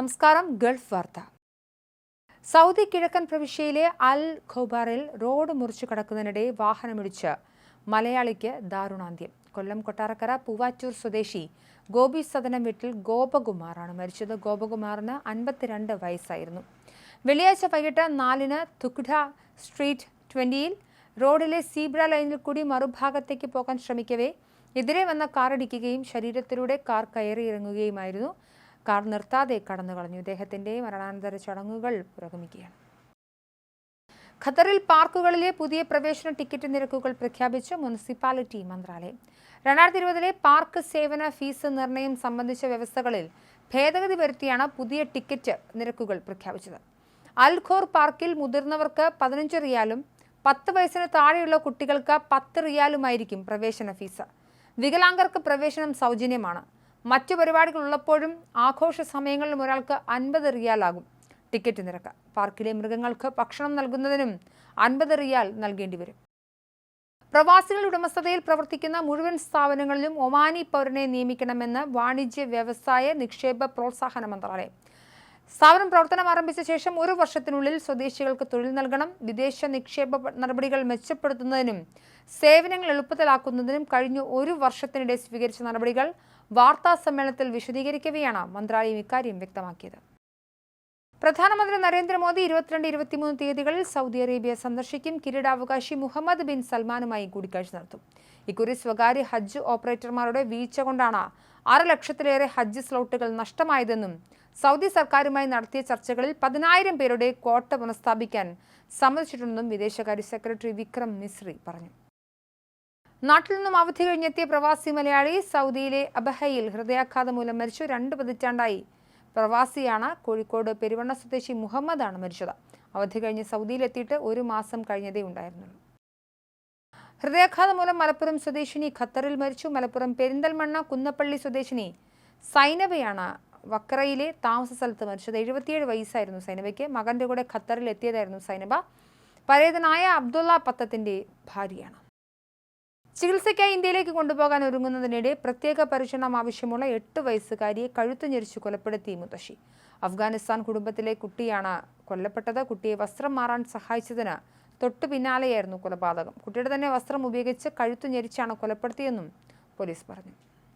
നമസ്കാരം ഗൾഫ് വാർത്ത. സൗദി കിഴക്കൻ പ്രവിശ്യയിലെ അൽ ഖോബാറിൽ റോഡ് മുറിച്ചു കടക്കുന്നതിനിടെ വാഹനമിടിച്ച് മലയാളിക്ക് ദാരുണാന്ത്യം. കൊല്ലം കൊട്ടാരക്കര പൂവാറ്റൂർ സ്വദേശി ഗോപി സദനം വീട്ടിൽ ഗോപകുമാറാണ് മരിച്ചത്. ഗോപകുമാറിന് അൻപത്തിരണ്ട് വയസ്സായിരുന്നു. വെള്ളിയാഴ്ച വൈകിട്ട് നാലിന് തുക്ഡ സ്ട്രീറ്റ് ട്വന്റിയിൽ റോഡിലെ സീബ്ര ലൈനിൽ കൂടി മറുഭാഗത്തേക്ക് പോകാൻ ശ്രമിക്കവേ എതിരെ വന്ന കാർ ഇടിക്കുകയും ശരീരത്തിലൂടെ കാർ കയറിയിറങ്ങുകയുമായിരുന്നു കാർ നിർത്താതെ കടന്നു കളഞ്ഞു. ഇദ്ദേഹത്തിന്റെ മരണാനന്തര ചടങ്ങുകൾ പുരോഗമിക്കുകയാണ്. ഖത്തറിൽ പാർക്കുകളിലെ പുതിയ പ്രവേശന ടിക്കറ്റ് നിരക്കുകൾ പ്രഖ്യാപിച്ച് മുനിസിപ്പാലിറ്റി മന്ത്രാലയം. രണ്ടായിരത്തി ഇരുപതിലെ പാർക്ക് സേവന ഫീസ് നിർണയം സംബന്ധിച്ച വ്യവസ്ഥകളിൽ ഭേദഗതി വരുത്തിയാണ് പുതിയ ടിക്കറ്റ് നിരക്കുകൾ പ്രഖ്യാപിച്ചത്. അൽഖോർ പാർക്കിൽ മുതിർന്നവർക്ക് പതിനഞ്ച് റിയാലും പത്ത് വയസ്സിന് താഴെയുള്ള കുട്ടികൾക്ക് പത്ത് റിയാലുമായിരിക്കും പ്രവേശന ഫീസ്. വികലാംഗർക്ക് പ്രവേശനം സൗജന്യമാണ്. മറ്റു പരിപാടികൾ ഉള്ളപ്പോഴും ആഘോഷ സമയങ്ങളിലും ഒരാൾക്ക് അൻപത് റിയാലാകും. ടിക്കറ്റ് നിരക്ക്. പാർക്കിലെ മൃഗങ്ങൾക്ക് ഭക്ഷണം നൽകുന്നതിനും അൻപത് റിയാൽ നൽകേണ്ടി വരും. പ്രവാസികളുടെ ഉടമസ്ഥതയിൽ പ്രവർത്തിക്കുന്ന മുഴുവൻ സ്ഥാപനങ്ങളിലും ഒമാനി പൗരനെ നിയമിക്കണമെന്ന് വാണിജ്യ വ്യവസായ നിക്ഷേപ പ്രോത്സാഹന മന്ത്രാലയം സ്ഥാപനം പ്രവർത്തനം ആരംഭിച്ച ശേഷം ഒരു വർഷത്തിനുള്ളിൽ സ്വദേശികൾക്ക് തൊഴിൽ നൽകണം. വിദേശ നിക്ഷേപ നടപടികൾ മെച്ചപ്പെടുത്തുന്നതിനും സേവനങ്ങൾ എളുപ്പത്തിലാക്കുന്നതിനും കഴിഞ്ഞ ഒരു വർഷത്തിനിടെ സ്വീകരിച്ച നടപടികൾ വാർത്താ സമ്മേളനത്തിൽ വിശദീകരിക്കവെയാണ് മന്ത്രാലയം ഇക്കാര്യം വ്യക്തമാക്കിയത്. പ്രധാനമന്ത്രി നരേന്ദ്രമോദി ഇരുപത്തിരണ്ട് ഇരുപത്തിമൂന്ന് തീയതികളിൽ സൗദി അറേബ്യ സന്ദർശിക്കും. കിരീടാവകാശി മുഹമ്മദ് ബിൻ സൽമാനുമായി കൂടിക്കാഴ്ച നടത്തും. ഇക്കുറി സ്വകാര്യ ഹജ്ജ് ഓപ്പറേറ്റർമാരുടെ വീഴ്ച കൊണ്ടാണ് ആറ് ലക്ഷത്തിലേറെ ഹജ്ജ് സ്ലോട്ടുകൾ നഷ്ടമായതെന്നും സൗദി സർക്കാരുമായി നടത്തിയ ചർച്ചകളിൽ പതിനായിരം പേരുടെ കോട്ട പുനഃസ്ഥാപിക്കാൻ സമ്മതിച്ചിട്ടുണ്ടെന്നും വിദേശകാര്യ സെക്രട്ടറി വിക്രം മിശ്രി പറഞ്ഞു. നാട്ടിൽ നിന്നും അവധി കഴിഞ്ഞെത്തിയ പ്രവാസി മലയാളി സൗദിയിലെ അബഹയിൽ ഹൃദയാഘാതം മൂലം മരിച്ചു. രണ്ട് പതിറ്റാണ്ടായി പ്രവാസിയാണ് കോഴിക്കോട് പെരുവണ്ണ സ്വദേശി മുഹമ്മദാണ് മരിച്ചത്. അവധി കഴിഞ്ഞ് സൗദിയിലെത്തിയിട്ട് ഒരു മാസം കഴിഞ്ഞതേ ഉണ്ടായിരുന്നുള്ളൂ. ഹൃദയാഘാതം മൂലം മലപ്പുറം സ്വദേശിനി ഖത്തറിൽ മരിച്ചു. മലപ്പുറം പെരിന്തൽമണ്ണ കുന്നപ്പള്ളി സ്വദേശിനി സൈനബയാണ് വക്രയിലെ താമസ സ്ഥലത്ത് മരിച്ചത്. എഴുപത്തിയേഴ് വയസ്സായിരുന്നു സൈനബയ്ക്ക്. മകന്റെ കൂടെ ഖത്തറിൽ എത്തിയതായിരുന്നു സൈനബ. പരേതനായ അബ്ദുള്ള പത്തത്തിന്റെ ഭാര്യയാണ്. ചികിത്സയ്ക്കായി ഇന്ത്യയിലേക്ക് കൊണ്ടുപോകാൻ ഒരുങ്ങുന്നതിനിടെ പ്രത്യേക പരിചരണം ആവശ്യമുള്ള എട്ട് വയസ്സുകാരിയെ കഴുത്തു ഞെരിച്ചു കൊലപ്പെടുത്തി മുത്തശ്ശി. അഫ്ഗാനിസ്ഥാൻ കുടുംബത്തിലെ കുട്ടിയാണ് കൊല്ലപ്പെട്ടത്. കുട്ടിയെ വസ്ത്രം മാറാൻ സഹായിച്ചതിന് തൊട്ടു പിന്നാലെയായിരുന്നു കൊലപാതകം. കുട്ടിയുടെ തന്നെ വസ്ത്രം ഉപയോഗിച്ച് കഴുത്തു ഞെരിച്ചാണ് കൊലപ്പെടുത്തിയെന്നും പോലീസ് പറഞ്ഞു.